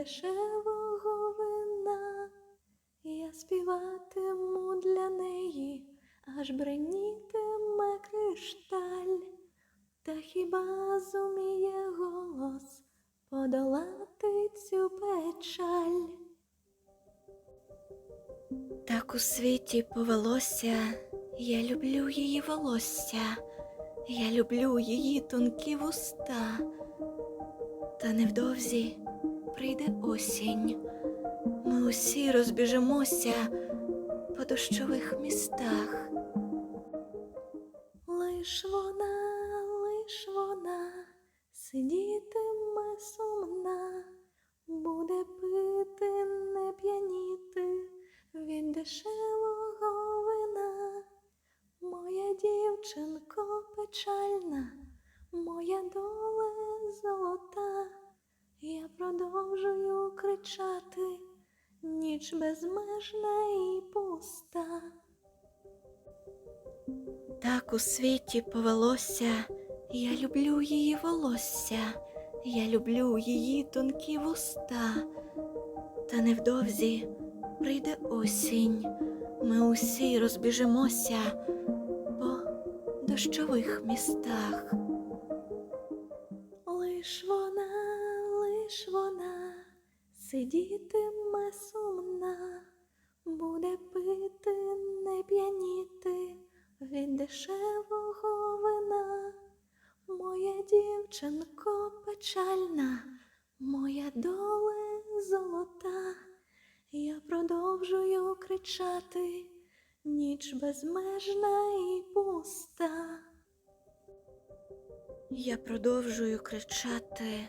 Дешевого вина. Я співатиму для неї, аж бренітиме кришталь, та хіба зуміє голос подолати цю печаль? Так у світі повелося, я люблю її волосся, я люблю її тонкі вуста. Та невдовзі прийде осінь. Ми усі розбіжемося по дощових містах. Лиш вона, лиш вона сидітиме сумна, буде пити, не п'яніти від дешевого вина. Моя дівчинко печальна, моя доля золота, я продовжую кричати, ніч безмежна і пуста. Так у світі повелося, я люблю її волосся, я люблю її тонкі вуста. Та невдовзі прийде осінь, ми усі розбіжемося по дощових містах. Лиш лиш вона сидітиме сумна, буде пити, не п'яніти від дешевого вина. Моя дівчинко печальна, моя доле золота. Я продовжую кричати, ніч безмежна і пуста. Я продовжую кричати,